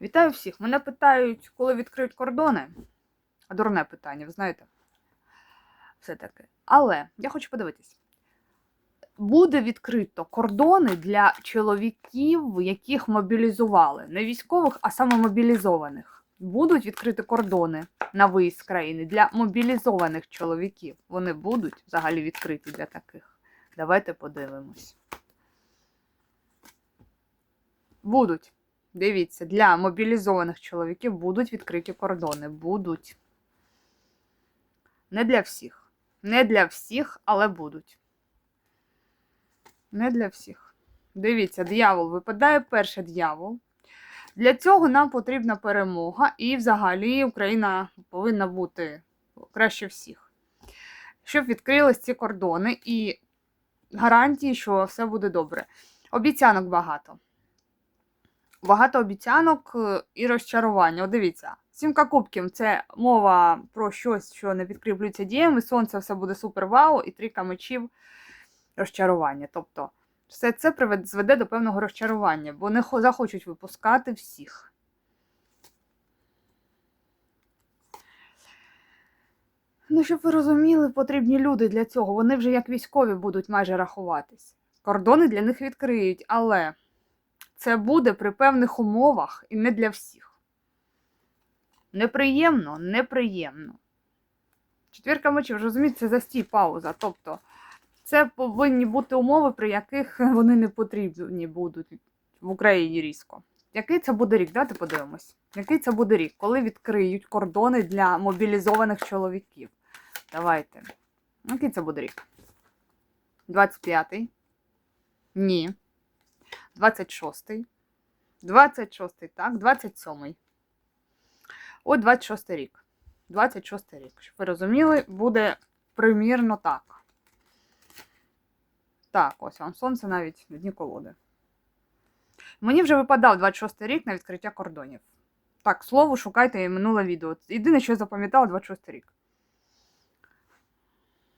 Вітаю всіх! Мене питають, коли відкриють кордони. Дурне питання, ви знаєте. Все-таки. Але я хочу подивитись. Буде відкрито кордони для чоловіків, яких мобілізували. Не військових, а саме мобілізованих. Будуть відкриті кордони на виїзд з країни для мобілізованих чоловіків. Вони будуть взагалі відкриті для таких. Давайте подивимось. Будуть. Дивіться, для мобілізованих чоловіків будуть відкриті кордони. Будуть. Не для всіх. Не для всіх, але будуть. Не для всіх. Дивіться, дьявол випадає перший дьявол. Для цього нам потрібна перемога, і взагалі Україна повинна бути краще всіх. Щоб відкрились ці кордони і гарантії, що все буде добре. Обіцянок багато багато обіцянок е, і розчарування. От дивіться, сімка кубків це мова про щось, що не підкріплюється діями. Сонце все буде супер вау, і трійка мечів розчарування. Тобто, все це привед- зведе до певного розчарування, бо не захочуть випускати всіх. Ну, щоб ви розуміли, потрібні люди для цього. Вони вже як військові будуть майже рахуватись. Кордони для них відкриють, але це буде при певних умовах і не для всіх. Неприємно, неприємно. Четвірка мечів, розумієте, це застій пауза. Тобто, це повинні бути умови, при яких вони не потрібні будуть в Україні різко. Який це буде рік? Давайте подивимось. Який це буде рік, коли відкриють кордони для мобілізованих чоловіків? Давайте. Який це буде рік? 25-й? Ні. 26-й. 26-й, так, 27-й. Ось 26-й рік. 26-й рік. Щоб ви розуміли, буде примірно так. Так, ось вам сонце навіть в дні колоди. Мені вже випадав 26-й рік на відкриття кордонів. Так, слово, шукайте і минуле відео. Єдине, що я запам'ятала, 26-й рік.